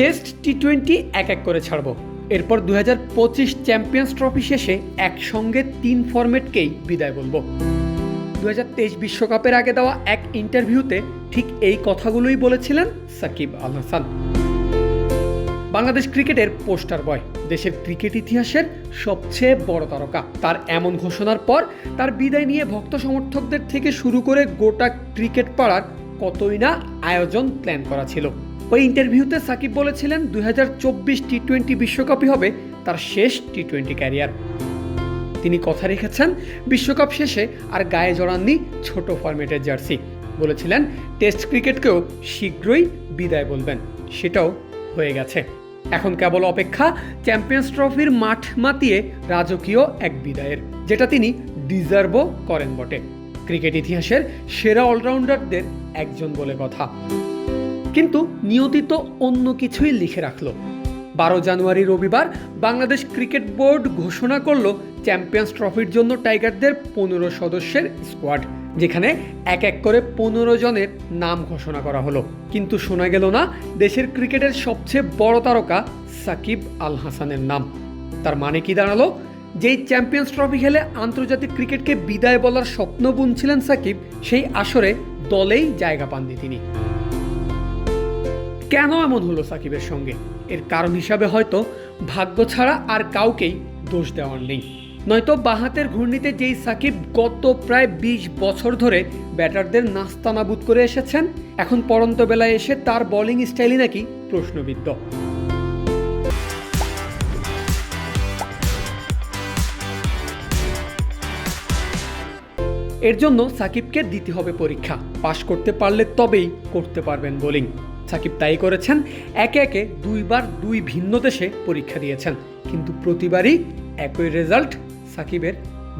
Test T twenty এক এক করে ছাড়ব। এরপর দু হাজার পঁচিশ চ্যাম্পিয়ন্স ট্রফি শেষে একসঙ্গে তিন ফরম্যাটকেই বিদায় বলব। দু হাজার তেইশ বিশ্বকাপের আগে দেওয়া এক ইন্টারভিউতে ঠিক এই কথাগুলোই বলেছিলেন সাকিব আল হাসান। বাংলাদেশ ক্রিকেটের পোস্টার বয়, দেশের ক্রিকেট ইতিহাসের সবচেয়ে বড় তারকা। তার এমন ঘোষণার পর তার বিদায় নিয়ে ভক্ত সমর্থকদের থেকে শুরু করে গোটা ক্রিকেট পাড়ার কতই না আয়োজন প্ল্যান করা ছিল। ওই ইন্টারভিউতে সাকিব বলেছিলেন দুই হাজার চব্বিশ টি টোয়েন্টি বিশ্বকাপই হবে তার শেষ টি টোয়েন্টি ক্যারিয়ার। তিনি কথা রেখেছেন, বিশ্বকাপ শেষে আর গায়ে জড়াননি ছোট ফরম্যাটের জার্সি। বলেছিলেন, টেস্ট ক্রিকেটকেও শীঘ্রই বিদায় বলবেন। সেটাও হয়ে গেছে। এখন কেবল অপেক্ষা, চ্যাম্পিয়ন্স ট্রফির মাঠ মাতিয়ে রাজকীয় এক বিদায়ের, যেটা তিনি ডিজার্ভও করেন বটে। ক্রিকেট ইতিহাসের সেরা অলরাউন্ডারদের একজন বলে কথা। কিন্তু নিয়তি তো অন্য কিছুই লিখে রাখল। বারো জানুয়ারি রবিবার বাংলাদেশ ক্রিকেট বোর্ড ঘোষণা করল চ্যাম্পিয়ন্স ট্রফির জন্য টাইগারদের পনেরো সদস্যের স্কোয়াড, যেখানে এক এক করে পনেরো জনের নাম ঘোষণা করা হলো। কিন্তু শোনা গেল না, দেশের ক্রিকেটের সবচেয়ে বড় তারকা সাকিব আল হাসানের নাম। তার মানে কি দাঁড়াল? যেই চ্যাম্পিয়ন্স ট্রফি খেলে আন্তর্জাতিক ক্রিকেটকে বিদায় বলার স্বপ্ন বুনছিলেন সাকিব, সেই আসরে দলেই জায়গা পাননি তিনি। কেন এমন হলো সাকিবের সঙ্গে? এর কারণ হিসাবে হয়তো ভাগ্য ছাড়া আর কাউকেই দোষ দেওয়ার নেই। নয়তো বাহাতের ঘূর্ণিতে যেই সাকিব গত প্রায় বিশ বছর ধরে ব্যাটারদের নাস্তানাবুদ করে এসেছেন, এখন পরন্ত বেলায় এসে তার বোলিং স্টাইলই নাকি প্রশ্নবিদ্ধ। এর জন্য সাকিবকে দিতে হবে পরীক্ষা। পাশ করতে পারলে তবেই করতে পারবেন বোলিং সাকিব তাই করেছেন, একে একে দুইবার দুই ভিন্ন দেশে পরীক্ষা দিয়েছেন, কিন্তু প্রতিবারই একই রেজাল্ট সাকিবের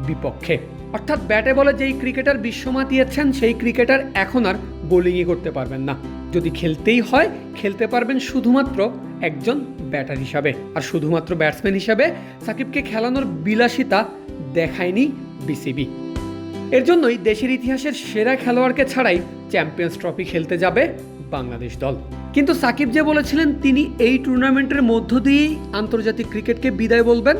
বিপক্ষে। অর্থাৎ ব্যাটে বলে যেই ক্রিকেটার বিশ্ব মাতিয়েছেন সেই ক্রিকেটার এখন আর বোলিংই করতে পারবেন না। যদি খেলতেই হয়, খেলতে পারবেন শুধুমাত্র একজন ব্যাটার হিসাবে। আর শুধুমাত্র ব্যাটসম্যান হিসাবে সাকিবকে খেলানোর বিলাসিতা দেখায়নি বিসিবি। এর জন্যই দেশের ইতিহাসের সেরা খেলোয়াড়কে ছাড়াই চ্যাম্পিয়ন্স ট্রফি খেলতে যাবে বাংলাদেশ দল। কিন্তু সাকিব যে বলেছিলেন, তিনি এই টুর্নামেন্টের মধ্য দিয়েই আন্তর্জাতিক ক্রিকেটকে বিদায় বলবেন,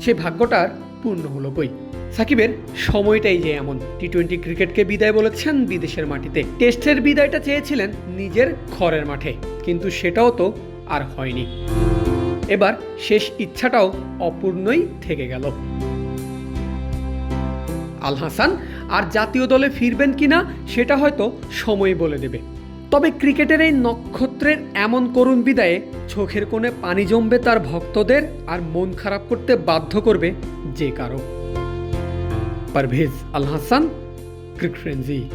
সে ভাগ্যটার পূর্ণ হলো কই? সাকিবের সময়টাই যে এমন। টি টোয়েন্টি ক্রিকেটকে বিদায় বলেছেন বিদেশের মাটিতে। টেস্টের বিদায়টা চেয়েছিলেন নিজের ঘরের মাঠে। কিন্তু সেটাও তো আর হয়নি। এবার শেষ ইচ্ছাটাও অপূর্ণই থেকে গেল। আল হাসান আর জাতীয় দলে ফিরবেন কি না সেটা হয়তো সময় বলে দেবে। তবে ক্রিকেটের এই নক্ষত্রের এমন করুণ বিদায়ে চোখের কোণে পানি জমবে তার ভক্তদের আর মন খারাপ করতে বাধ্য করবে যে কারও। পারভেজ আল হাসান ক্রিকফ্রেন্সি